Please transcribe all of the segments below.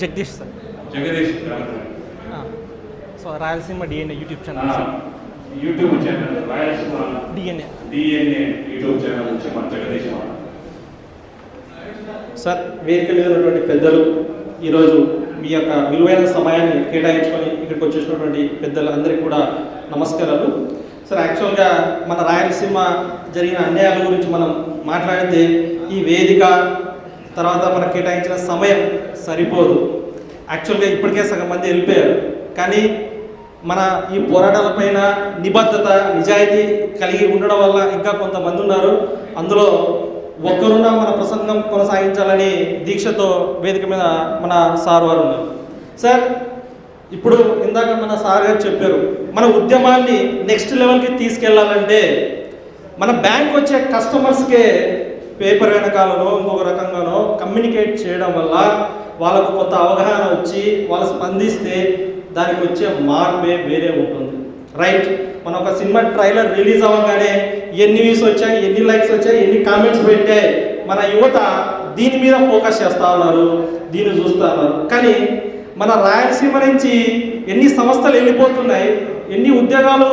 Jagadish sir. Jagadish so Rayalaseema DNA YouTube channel. Sir YouTube channel Rayalaseema DNA DNA YouTube channel నుంచి మన Jagadish. Sir వేదిక మీద ఉన్నటువంటి పెద్దలు ఈరోజు మీ యొక్క విలువైన సమయాన్ని కేటాయించుకొని ఇక్కడికి వచ్చేసినటువంటి పెద్దలందరికీ కూడా నమస్కారాలు. సార్ యాక్చువల్గా మన రాయలసీమ జరిగిన అన్యాయాల గురించి మనం మాట్లాడితే ఈ వేదిక తర్వాత మనకు కేటాయించిన సమయం సరిపోదు. యాక్చువల్గా ఇప్పటికే సగం మంది వెళ్ళిపోయారు. కానీ మన ఈ పోరాటాలపైన నిబద్ధత నిజాయితీ కలిగి ఉండడం వల్ల ఇంకా కొంతమంది ఉన్నారు. అందులో ఒక్కరున్నా మన ప్రసంగం కొనసాగించాలని దీక్షతో వేదిక మీద మన సార్ వారు ఉన్నారు. సార్ ఇప్పుడు ఇందాక మన సార్ గారు చెప్పారు మన ఉద్యమాన్ని నెక్స్ట్ లెవెల్కి తీసుకెళ్ళాలంటే మన బ్యాంక్ వచ్చే కస్టమర్స్కే పేపర్ వెనకాలనో ఇంకొక రకంగా కమ్యూనికేట్ చేయడం వల్ల వాళ్ళకు కొత్త అవగాహన వచ్చి వాళ్ళు స్పందిస్తే దానికి వచ్చే మార్పే వేరే ఉంటుంది. రైట్ మన ఒక సినిమా ట్రైలర్ రిలీజ్ అవ్వగానే ఎన్ని వ్యూస్ వచ్చాయి ఎన్ని లైక్స్ వచ్చాయి ఎన్ని కామెంట్స్ పెట్టాయి మన యువత దీని మీద ఫోకస్ చేస్తూ ఉన్నారు దీన్ని చూస్తూ ఉన్నారు. కానీ మన రాయలసీమ నుంచి ఎన్ని సంస్థలు వెళ్ళిపోతున్నాయి ఎన్ని ఉద్యోగాలు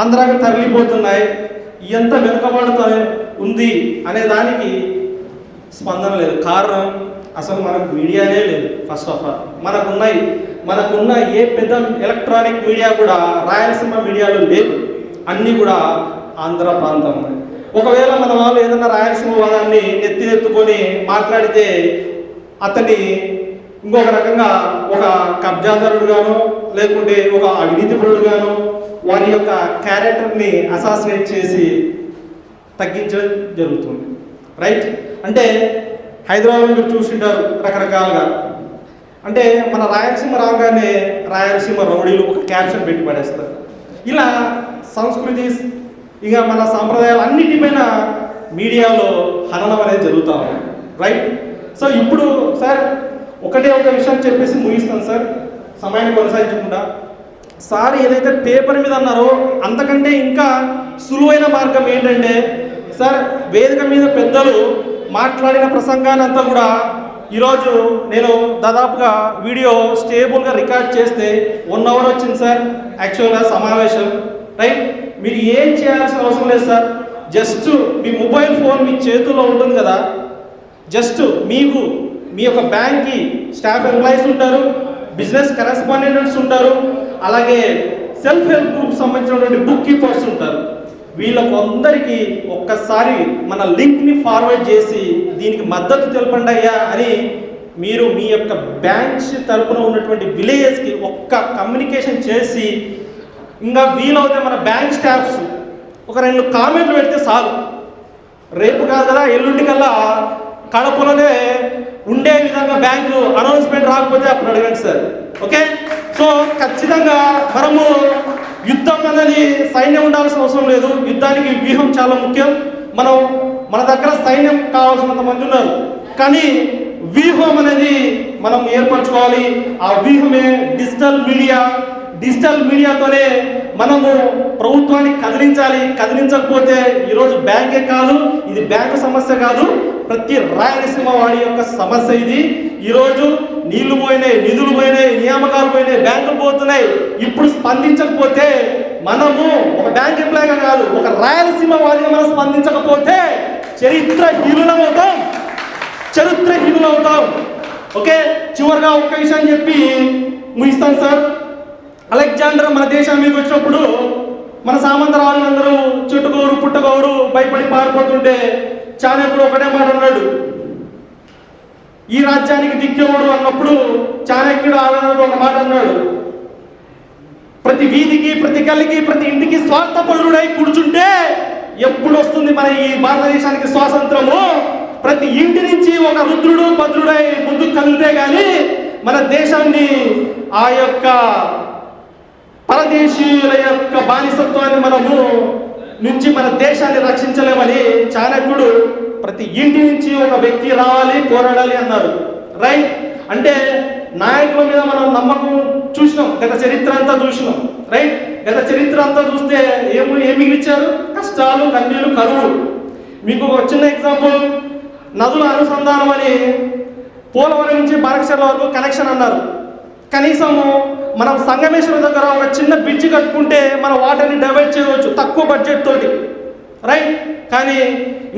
ఆంధ్రాకి తరలిపోతున్నాయి ఎంత వెనుకబడుతూ ఉంది అనే దానికి స్పందన లేదు. కారణం అసలు మనకు మీడియానే లేదు ఫస్ట్ ఆఫ్ ఆల్ మనకున్నాయి మనకున్న ఏ పెద్ద ఎలక్ట్రానిక్ మీడియా కూడా రాయలసీమ మీడియాలో లేదు అన్నీ కూడా ఆంధ్ర ప్రాంతం ఒకవేళ మన వాళ్ళు ఏదైనా రాయలసీమ వాదాన్ని నెత్తినెత్తుకొని మాట్లాడితే అతన్ని ఇంకొక రకంగా ఒక కబ్జాదారుడుగాను లేకుంటే ఒక అవినీతిపరుడుగాను వారి యొక్క క్యారెక్టర్ని అసాసినేట్ చేసి తగ్గించడం జరుగుతుంది. రైట్? అంటే హైదరాబాద్ మీరు చూసింటారు రకరకాలుగా. అంటే మన రాయలసీమ రాగానే రాయలసీమ రౌడీలు ఒక క్యాప్షన్ పెట్టి పడేస్తారు. ఇలా సంస్కృతి ఇక మన సాంప్రదాయాలు అన్నిటిపైన మీడియాలో హననం అనేది జరుగుతూ ఉంది. రైట్? సో ఇప్పుడు సార్ ఒకటే ఒక విషయం చెప్పేసి ముగిస్తాను సార్. సమయాన్ని కొనసాగించకుండా. సార్ ఏదైతే పేపర్ మీద అన్నారో అంతకంటే ఇంకా సులువైన మార్గం ఏంటంటే సార్ వేదిక మీద పెద్దలు మాట్లాడిన ప్రసంగానంతా కూడా ఈరోజు నేను దాదాపుగా వీడియో స్టేబుల్గా రికార్డ్ చేస్తే వన్ అవర్ వచ్చింది సార్ యాక్చువల్గా సమావేశం. రైట్? మీరు ఏం చేయాల్సిన అవసరం లేదు సార్. జస్ట్ మీ మొబైల్ ఫోన్ మీ చేతుల్లో ఉంటుంది కదా. జస్ట్ మీకు మీ యొక్క బ్యాంక్కి స్టాఫ్ ఎంప్లాయీస్ ఉంటారు బిజినెస్ కరెస్పాండెంట్స్ ఉంటారు అలాగే సెల్ఫ్ హెల్ప్ గ్రూప్ సంబంధించినటువంటి బుక్ కీపర్స్ ఉంటారు. వీళ్ళకు అందరికీ ఒక్కసారి మన లింక్ని ఫార్వర్డ్ చేసి దీనికి మద్దతు తెలపండి అయ్యా అని మీరు మీ యొక్క బ్యాంచ్ తరపున ఉన్నటువంటి విలేజెస్కి ఒక్క కమ్యూనికేషన్ చేసి ఇంకా వీలవుతే మన బ్యాంక్ స్టాఫ్స్ ఒక రెండు కామెంట్లు పెడితే చాలు. రేపు కాదు కదా ఎల్లుండి కల్లా కడపలోనే ఉండే విధంగా బ్యాంకు అనౌన్స్మెంట్ రాకపోతే అప్పుడు అడగండి సార్. ఓకే? సో ఖచ్చితంగా మనము యుద్ధం అనేది సైన్యం ఉండాల్సిన అవసరం లేదు. యుద్ధానికి వ్యూహం చాలా ముఖ్యం. మనం మన దగ్గర సైన్యం కావాల్సినంత మంది ఉన్నారు. కానీ వ్యూహం అనేది మనం ఏర్పరచుకోవాలి. ఆ వ్యూహమే డిజిటల్ మీడియా. డిజిటల్ మీడియాతోనే మనము ప్రభుత్వాన్ని కదిలించాలి. కదిలించకపోతే ఈరోజు బ్యాంకే కాదు ఇది బ్యాంకు సమస్య కాదు. ప్రతి రాయలసీమ వాడి యొక్క సమస్య ఇది. ఈరోజు నీళ్ళు పోయినాయి నిధులు పోయినాయి నియామకాలు పోయినాయి బ్యాంకులు పోతున్నాయి. ఇప్పుడు స్పందించకపోతే మనము ఒక బ్యాంక్ ఎంప్లాయ్గా కాదు ఒక రాయలసీమ వారిగా మనం స్పందించకపోతే చరిత్ర హీనులమవుతాం. చరిత్ర హీనులవుతాం ఓకే? చివరిగా ఒక్క విషయం చెప్పి ముగిస్తాను సార్. అలెగ్జాండర్ మన దేశం మీదకి వచ్చినప్పుడు మన సామంత రాజులందరూ చుట్టుకోరు పుట్టుకోరు భయపడి పారిపోతుంటే చాణక్యుడు ఒకటే మాట అన్నాడు. ఈ రాజ్యానికి దిక్కేవాడు అన్నప్పుడు చాణక్యుడు ఆవేదనతో ఒక మాట అన్నాడు. ప్రతి వీధికి ప్రతి గల్లికి ప్రతి ఇంటికి స్వార్థపరుడై కూర్చుంటే ఎప్పుడు వస్తుంది మన ఈ భారతదేశానికి స్వాతంత్రము? ప్రతి ఇంటి నుంచి ఒక రుద్రుడు భద్రుడై ముందుకు కదిలితే కానీ మన దేశాన్ని ఆ యొక్క పరదేశీయుల యొక్క బానిసత్వాన్ని మనము నుంచి మన దేశాన్ని రక్షించలేమని చాణక్యుడు ప్రతి ఇంటి నుంచి ఒక వ్యక్తి రావాలి పోరాడాలి అన్నారు. రైట్ అంటే నాయకుల మీద మనం నమ్మకం చూసినాం. గత చరిత్ర అంతా చూసినాం. రైట్ గత చరిత్ర అంతా చూస్తే ఏమి ఏమి మిగిలిచ్చారు? కష్టాలు కన్నీళ్ళు కరువు మీకు ఒక చిన్న ఎగ్జాంపుల్ నదుల అనుసంధానం అని పోలవరం నుంచి బారక్షల వరకు కనెక్షన్ అన్నారు. కనీసము మనం సంగమేశ్వరం దగ్గర ఒక చిన్న బ్రిడ్జ్ కట్టుకుంటే మన వాటర్ని డైవర్ట్ చేయవచ్చు తక్కువ బడ్జెట్ తోటి. రైట్ కానీ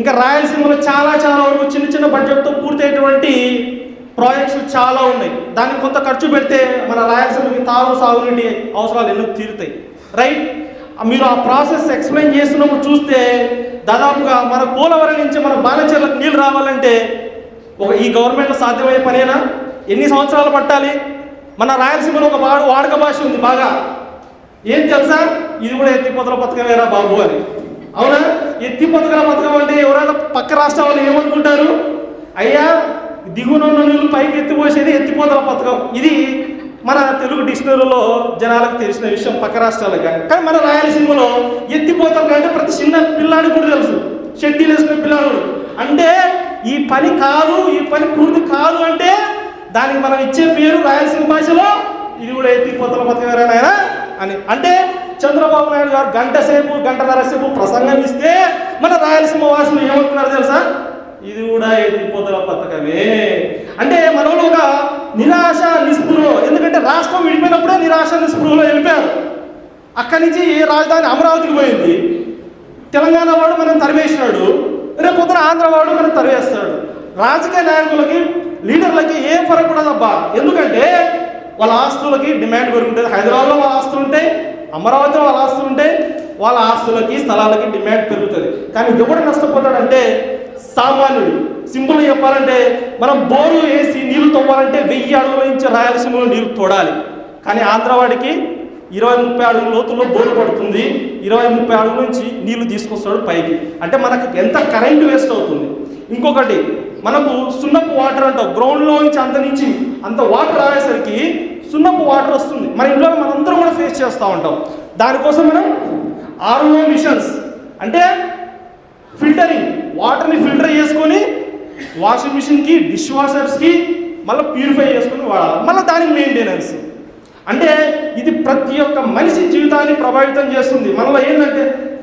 ఇంకా రాయలసీమలో చాలా చాలా వరకు చిన్న చిన్న బడ్జెట్తో పూర్తయ్యేటువంటి ప్రాజెక్ట్స్ చాలా ఉన్నాయి. దానికి కొంత ఖర్చు పెడితే మన రాయలసీమకి తాగు సాగునీటి అవసరాలు ఎన్నో తీరుతాయి? రైట్ మీరు ఆ ప్రాసెస్ ఎక్స్ప్లెయిన్ చేస్తున్నప్పుడు చూస్తే దాదాపుగా మన పోలవరం నుంచి మన బాలచర్లకు నీళ్ళు రావాలంటే ఒక ఈ గవర్నమెంట్లో సాధ్యమయ్యే పనేనా? ఎన్ని సంవత్సరాలు పట్టాలి? మన రాయలసీమలో ఒక వాడు వాడక భాష ఉంది బాగా. ఏం తెలుసా? ఇది కూడా ఎత్తిపోతల పథకమేరా బాబు అని. అవునా? ఎత్తిపోతల పథకం అంటే ఎవరైనా పక్క రాష్ట్రం వాళ్ళు ఏమనుకుంటారు? అయ్యా దిగున ఉన్న నీళ్ళు పైకి ఎత్తిపోసేది ఎత్తిపోతల పథకం. ఇది మన తెలుగు డిక్షనరీలో జనాలకు తెలిసిన విషయం పక్క రాష్ట్రాలకు కానీ. మన రాయలసీమలో ఎత్తిపోతలు కంటే ప్రతి చిన్న పిల్లాడు కూడా తెలుసు. షెడ్డీలు వేసుకునే పిల్లాడు. అంటే ఈ పని కాదు ఈ పని పూర్తి కాదు అంటే దానికి మనం ఇచ్చే పేరు రాయలసీమ భాషలో ఇది కూడా ఎత్తిపోతల పథకం అని. అంటే చంద్రబాబు నాయుడు గారు గంట సేపు గంటన్నర సేపు ప్రసంగం ఇస్తే మన రాయలసీమ వాసులు ఏమనుకున్నారు తెలుసా? ఇది కూడా ఎత్తిపోతల పథకమే. అంటే మనలో ఒక నిరాశ నిస్పృహలో ఎందుకంటే రాష్ట్రం విడిపోయినప్పుడే నిరాశ నిస్పృహలో వెళ్ళిపోయారు. అక్కడి నుంచి రాజధాని అమరావతికి పోయింది. తెలంగాణ వాడు మనం తరిమేసినాడు. రేపు పొద్దున ఆంధ్ర వాడు మనం తరివేస్తాడు. రాజకీయ నాయకులకి లీడర్లకి ఏం ఫరక్ ఉండదబ్బా ఎందుకంటే వాళ్ళ ఆస్తులకి డిమాండ్ పెరుగుతుంది హైదరాబాద్లో వాళ్ళ ఆస్తులు ఉంటాయి అమరావతిలో వాళ్ళ ఆస్తులు ఉంటాయి వాళ్ళ ఆస్తులకి స్థలాలకి డిమాండ్ పెరుగుతుంది. కానీ ఎవడు నష్టపోతాడంటే సామాన్యుడు. సింపుల్ చెప్పాలంటే మనం బోరు వేసి నీళ్ళు తవ్వాలంటే వెయ్యి అడుగుల నుంచి రాయలసీమలో నీళ్ళు తోడాలి. కానీ ఆంధ్రవాడికి ఇరవై ముప్పై అడుగుల లోతుల్లో బోరు పడుతుంది. ఇరవై ముప్పై అడుగుల నుంచి నీళ్ళు తీసుకొస్తాడు పైకి. అంటే మనకు ఎంత కరెంట్ వేస్ట్ అవుతుంది? ఇంకొకటి మనకు సున్నపు వాటర్ అంటాం. గ్రౌండ్లో నుంచి అంత నుంచి అంత వాటర్ రాసేసరికి సున్నపు వాటర్ వస్తుంది. మన ఇంట్లో మనందరం కూడా ఫేస్ చేస్తూ ఉంటాం. దానికోసం మనం ఆర్ఓ మిషన్స్ అంటే ఫిల్టరింగ్ వాటర్ని ఫిల్టర్ చేసుకొని వాషింగ్ మిషన్కి డిష్ వాషర్స్కి మళ్ళీ ప్యూరిఫై చేసుకొని వాడాలి. మళ్ళీ దానికి మెయింటెనెన్స్ అంటే ఇది ప్రతి ఒక్క మనిషి జీవితాన్ని ప్రభావితం చేస్తుంది. మనలో ఏంటంటే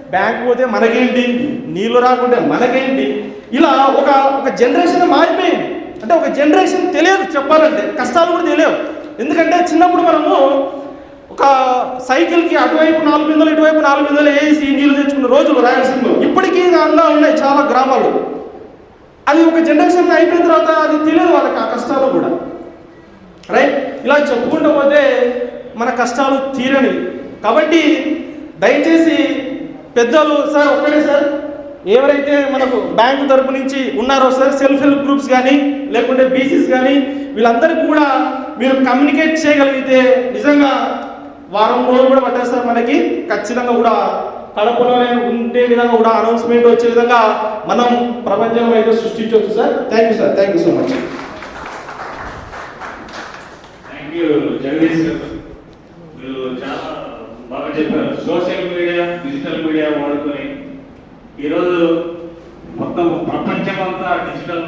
బ్యాంక్ పోతే మనకేంటి? నీళ్ళు రాకుంటే మనకేంటి? ఇలా ఒక ఒక జనరేషన్ మారిపోయింది. అంటే ఒక జనరేషన్ తెలియదు చెప్పాలంటే. కష్టాలు కూడా తెలియవు. ఎందుకంటే చిన్నప్పుడు మనము ఒక సైకిల్కి అటువైపు నాలుగు బిందెలు ఇటువైపు నాలుగు బిందెలు వేసి నీళ్ళు తెచ్చుకున్న రోజులు రాయలసీమలో. ఇప్పటికీ అందా ఉన్నాయి చాలా గ్రామాలు. అది ఒక జనరేషన్ అయిపోయిన తర్వాత అది తెలియదు వాళ్ళకి ఆ కష్టాలు కూడా. రైట్ ఇలా చెప్పుకుంటూ పోతే మన కష్టాలు తీరని కాబట్టి దయచేసి పెద్దలు సార్ ఒక్కడే సార్. ఎవరైతే మనకు బ్యాంకు తరపు నుంచి ఉన్నారో సార్ సెల్ఫ్ హెల్ప్ గ్రూప్స్ కానీ లేకుంటే బీసీస్ కానీ వీళ్ళందరికీ కూడా మీరు కమ్యూనికేట్ చేయగలిగితే నిజంగా వారం రోజులు కూడా పట్టారు సార్ మనకి. ఖచ్చితంగా కూడా కడపలోనే ఉండే విధంగా కూడా అనౌన్స్మెంట్ వచ్చే విధంగా మనం ప్రపంచంలో అయితే సృష్టించవచ్చు sir. Thank you sir thank you so much thank you Jagadish garu. చెప్పారు. సోషల్ మీడియా డిజిటల్ మీడియా వాడుకొని ఈరోజు మొత్తం ప్రపంచం అంతా డిజిటల్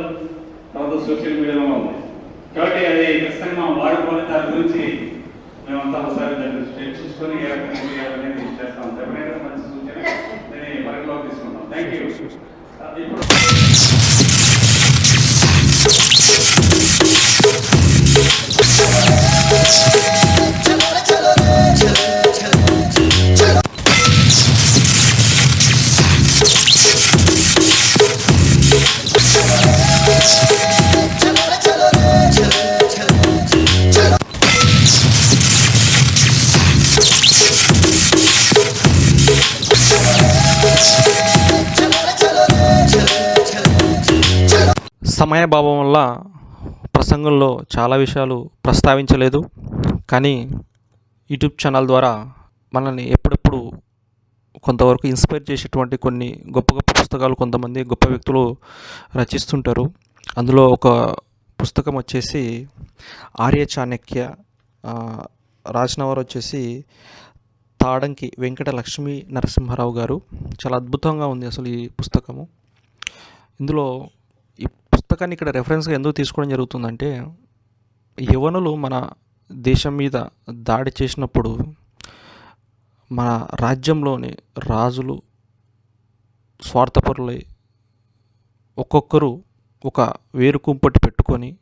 తర్వాత సోషల్ మీడియాలో ఉంది. కాబట్టి అది ఖచ్చితంగా మనం వాడుకొని దాని గురించి మేమంతా ఒకసారి దాన్ని చర్చించుకొని ఏ రకంగా చేయాలనేది చేస్తాం. మంచి సూచన నేను పరిగణలోకి తీసుకుంటాం థ్యాంక్ యూ ఇప్పుడు సమయభావం వల్ల ప్రసంగంలో చాలా విషయాలు ప్రస్తావించలేదు. కానీ యూట్యూబ్ ఛానల్ ద్వారా మనల్ని ఎప్పుడెప్పుడు కొంతవరకు ఇన్స్పైర్ చేసేటువంటి కొన్ని గొప్ప గొప్ప పుస్తకాలు కొంతమంది గొప్ప వ్యక్తులు రచిస్తుంటారు. అందులో ఒక పుస్తకం వచ్చేసి ఆర్య చాణక్య ఆ, రాసిన వారు వచ్చేసి తాడంకి వెంకట లక్ష్మీ నరసింహారావు గారు. చాలా అద్భుతంగా ఉంది అసలు ఈ పుస్తకము. ఇందులో పుస్తకాన్ని ఇక్కడ రెఫరెన్స్గా ఎందుకు తీసుకోవడం జరుగుతుందంటే యవనులు మన దేశం మీద దాడి చేసినప్పుడు మన రాజ్యంలోని రాజులు స్వార్థపరులై ఒక్కొక్కరు ఒక వేరు కుంపటి పెట్టుకొని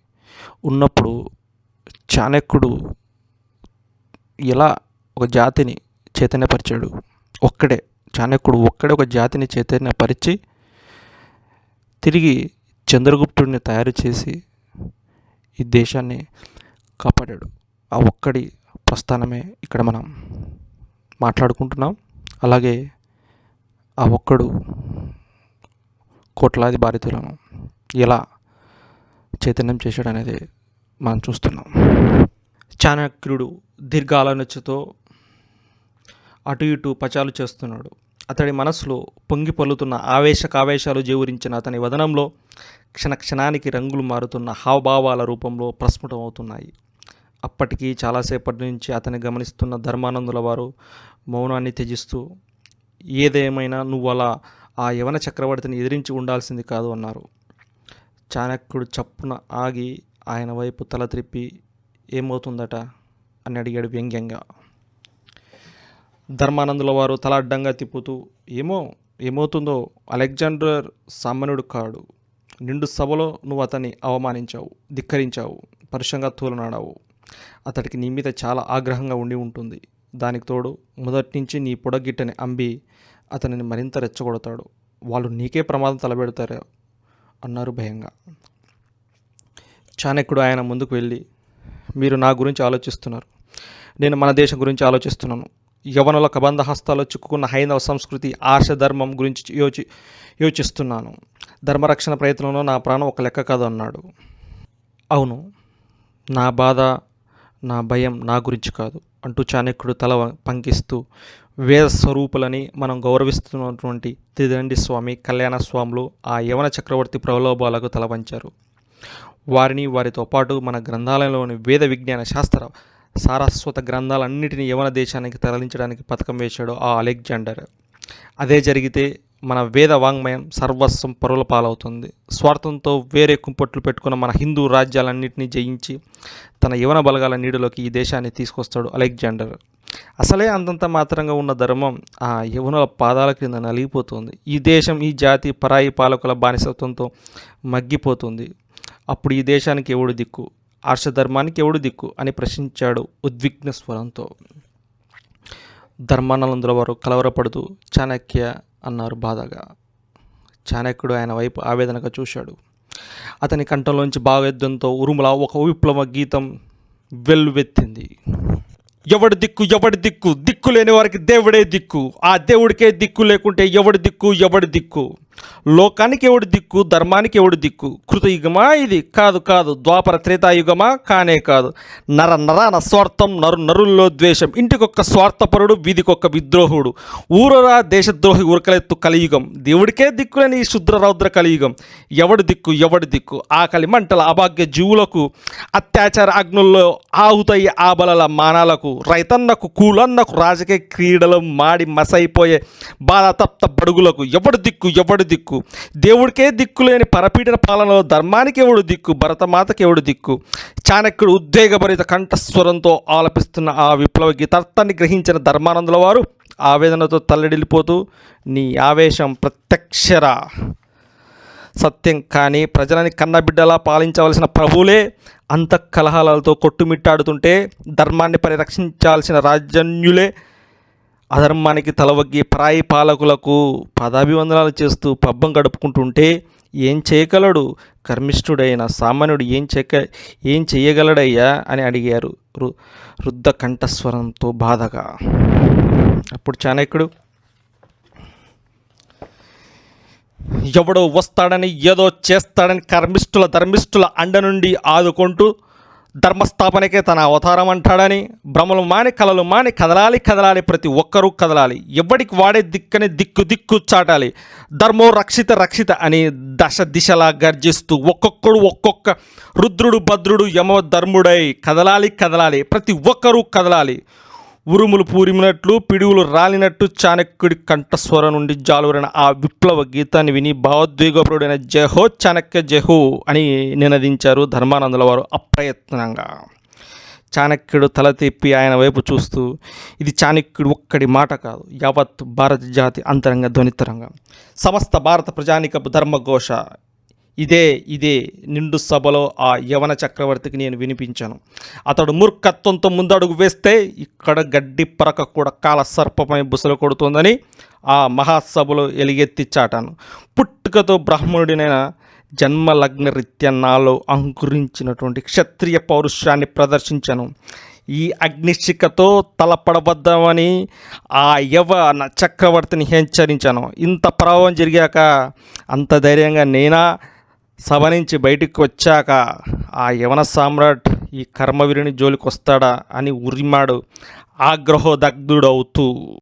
ఉన్నప్పుడు చాణక్యుడు ఎలా ఒక జాతిని చైతన్యపరిచాడు? ఒక్కడే. చాణక్యుడు ఒక్కడే ఒక జాతిని చైతన్యపరిచి తిరిగి చంద్రగుప్తుడిని తయారు చేసి ఈ దేశాన్ని కాపాడాడు. ఆ ఒక్కడి ప్రస్థానమే ఇక్కడ మనం మాట్లాడుకుంటున్నాం. అలాగే ఆ ఒక్కడు కోట్లాది బాధితులను ఎలా చైతన్యం చేశాడు అనేది మనం చూస్తున్నాం. చాణక్యుడు దీర్ఘ ఆలోచనతో అటు ఇటు పచాలు చేస్తున్నాడు. అతడి మనసులో పొంగి పొల్లుతున్న ఆవేశ కావేశాలు జేవురించిన అతని వదనంలో క్షణ క్షణానికి రంగులు మారుతున్న హావభావాల రూపంలో ప్రస్ఫుటమవుతున్నాయి. అప్పటికి చాలాసేపటి నుంచి అతని గమనిస్తున్న ధర్మానందుల వారు మౌనాన్ని త్యజిస్తూ ఏదేమైనా నువ్వు అలా ఆ యవన చక్రవర్తిని ఎదిరించి ఉండాల్సింది కాదు అన్నారు. చాణక్యుడు చప్పున ఆగి ఆయన వైపు తల త్రిప్పి ఏమవుతుందట? అని అడిగాడు వ్యంగ్యంగా. ధర్మానందుల వారు తల అడ్డంగా తిప్పుతూ ఏమో ఏమవుతుందో? అలెగ్జాండర్ సామాన్యుడు కాడు. నిండు సభలో నువ్వు అతన్ని అవమానించావు ధిక్కరించావు పరుషంగా తూలనాడావు. అతడికి నీ మీద చాలా ఆగ్రహంగా ఉండి ఉంటుంది. దానికి తోడు మొదటి నుంచి నీ పొడగిట్టని అంబి అతనిని మరింత రెచ్చగొడతాడు. వాళ్ళు నీకే ప్రమాదం తలబెడతారు అన్నారు భయంగా. చాణక్యుడు ఆయన ముందుకు వెళ్ళి మీరు నా గురించి ఆలోచిస్తున్నారు. నేను మన దేశం గురించి ఆలోచిస్తున్నాను. యవనుల కబంధ చిక్కుకున్న హైందవ సంస్కృతి ఆశ ధర్మం గురించి యోచి యోచిస్తున్నాను. ధర్మరక్షణ ప్రయత్నంలో నా ప్రాణం ఒక లెక్క కాదు అన్నాడు. అవును నా బాధ నా భయం నా గురించి కాదు అంటూ చాణక్యుడు తల పంకిస్తూ వేద స్వరూపులని మనం గౌరవిస్తున్నటువంటి త్రిదండి స్వామి కళ్యాణ స్వాములు ఆ యవన చక్రవర్తి ప్రలోభాలకు తల వంచారు. వారిని వారితో పాటు మన గ్రంథాలయంలోని వేద విజ్ఞాన శాస్త్ర సారస్వత గ్రంథాలన్నిటిని యవన దేశానికి తరలించడానికి పథకం వేశాడు ఆ అలెగ్జాండర్. అదే జరిగితే మన వేద వాంగ్మయం సర్వస్వం పరుల పాలవుతుంది. స్వార్థంతో వేరే కుంపట్లు పెట్టుకున్న మన హిందూ రాజ్యాలన్నింటినీ జయించి తన యవన బలగాల నీడలోకి ఈ దేశాన్ని తీసుకొస్తాడు అలెగ్జాండర్. అసలే అంతంత మాత్రంగా ఉన్న ధర్మం ఆ యవనుల పాదాల క్రింద నలిగిపోతుంది. ఈ దేశం ఈ జాతి పరాయి పాలకుల బానిసత్వంతో మగ్గిపోతుంది. అప్పుడు ఈ దేశానికి ఎవడు దిక్కు? ఆర్షధర్మానికి ఎవడు దిక్కు అని ప్రశ్నించాడు ఉద్విగ్న స్వరంతో. ధర్మానందుల వారు కలవరపడుతూ చాణక్య అన్నారు బాధగా. చాణక్యుడు ఆయన వైపు ఆవేదనగా చూశాడు. అతని కంఠంలోంచి భావేద్యంతో ఉరుముల ఒక విప్లవ గీతం వెల్లువెత్తింది. ఎవడి దిక్కు ఎవడి దిక్కు? దిక్కు లేని వారికి దేవుడే దిక్కు. ఆ దేవుడికే దిక్కు లేకుంటే ఎవడి దిక్కు ఎవడి దిక్కు? లోకానికి ఎవడు దిక్కు ధర్మానికి ఎవడు దిక్కు? కృతయుగమా ఇది? కాదు కాదు. ద్వాపర త్రేతాయుగమా? కానే కాదు. నర నరాన స్వార్థం నరు నరుల్లో ద్వేషం. ఇంటికొక్క స్వార్థపరుడు వీధికొక్క విద్రోహుడు. ఊరరా దేశద్రోహి ఉరకలెత్తు కలియుగం. దేవుడికే దిక్కులేని ఈ శుద్ర రౌద్ర కలియుగం. ఎవడి దిక్కు ఎవడి దిక్కు? ఆకలి మంటల అభాగ్య జీవులకు అత్యాచార అగ్నుల్లో ఆహుతయ్యే ఆబలల మానాలకు రైతన్నకు కూలన్నకు రాజకీయ క్రీడలు మాడి మసైపోయే బాధతప్త బడుగులకు ఎవడు దిక్కు ఎవడు దిక్కు. దేవుడికే దిక్కు లేని పరపీడన పాలనలో ధర్మానికి ఎవడు దిక్కు? భరతమాతకి ఎవడు దిక్కు? చాణక్యుడు ఉద్వేగభరిత కంఠస్వరంతో ఆలపిస్తున్న ఆ విప్లవ గీతార్థాన్ని గ్రహించిన ధర్మానందుల వారు ఆవేదనతో తల్లడిల్లిపోతూ నీ ఆవేశం ప్రత్యక్షరా. సత్యం కానీ ప్రజలని కన్నబిడ్డలా పాలించవలసిన ప్రభువులే అంత కలహాలతో కొట్టుమిట్టాడుతుంటే ధర్మాన్ని పరిరక్షించాల్సిన రాజన్యులే అధర్మానికి తలవగ్గి పరాయి పాలకులకు పదాభివందనాలు చేస్తూ పబ్బం గడుపుకుంటుంటే ఏం చేయగలడు? కర్మిష్ఠుడైన సామాన్యుడు ఏం చేయక ఏం చేయగలడయ్యా అని అడిగారు రు కంఠస్వరంతో బాధగా. అప్పుడు చాణక్యుడు ఎవడో వస్తాడని ఏదో చేస్తాడని కర్మిష్ఠుల ధర్మిష్ఠుల అండ నుండి ఆదుకుంటూ ధర్మస్థాపనకే తన అవతారం అంటాడని భ్రమలు మాని కలలు మాని కదలాలి కదలాలి ప్రతి ఒక్కరూ కదలాలి. ఎవడికి వాడే దిక్కని దిక్కు దిక్కు చాటాలి. ధర్మో రక్షిత రక్షిత అని దశ దిశలా గర్జిస్తూ ఒక్కొక్కడు ఒక్కొక్క రుద్రుడు భద్రుడు యమ ధర్ముడై కదలాలి కదలాలి. ప్రతి ఒక్కరూ కదలాలి. ఉరుములు పూరిమినట్లు పిడుగులు రాలినట్టు చాణక్యుడి కంఠస్వర నుండి జాలువరిన ఆ విప్లవ గీతాన్ని విని భావోద్వేగపరుడైన జహో చాణక్య జహో అని నినదించారు ధర్మానందుల వారు అప్రయత్నంగా. చాణక్యుడు తల తిప్పి ఆయన వైపు చూస్తూ ఇది చాణక్యుడు ఒక్కడి మాట కాదు యావత్ భారత జాతి అంతరంగ ధ్వనితరంగం. సమస్త భారత ప్రజానికపు ధర్మఘోష ఇదే ఇదే నిండు సభలో ఆ యవన చక్రవర్తికి నేను వినిపించాను. అతడు మూర్ఖత్వంతో ముందడుగు వేస్తే ఇక్కడ గడ్డి పరక కూడా కాల సర్పమై బుసలు కొడుతుందని ఆ మహాసభలో ఎలిగెత్తి చాటాను. పుట్టుకతో బ్రాహ్మణుడినైన జన్మ లగ్న రీత్యా నాలో అంకురించినటువంటి క్షత్రియ పౌరుషాన్ని ప్రదర్శించాను. ఈ అగ్నిశిఖతో తలపడబద్దామని ఆ యవ చక్రవర్తిని హెచ్చరించాను. ఇంత ప్రభావం జరిగాక అంత ధైర్యంగా నేనా సభ నుంచి బయటికి వచ్చాక ఆ యవన సామ్రాట్ ఈ కర్మవీరుని జోలికి వస్తాడా అని ఉరిమాడు ఆగ్రహోదగ్ధుడవుతూ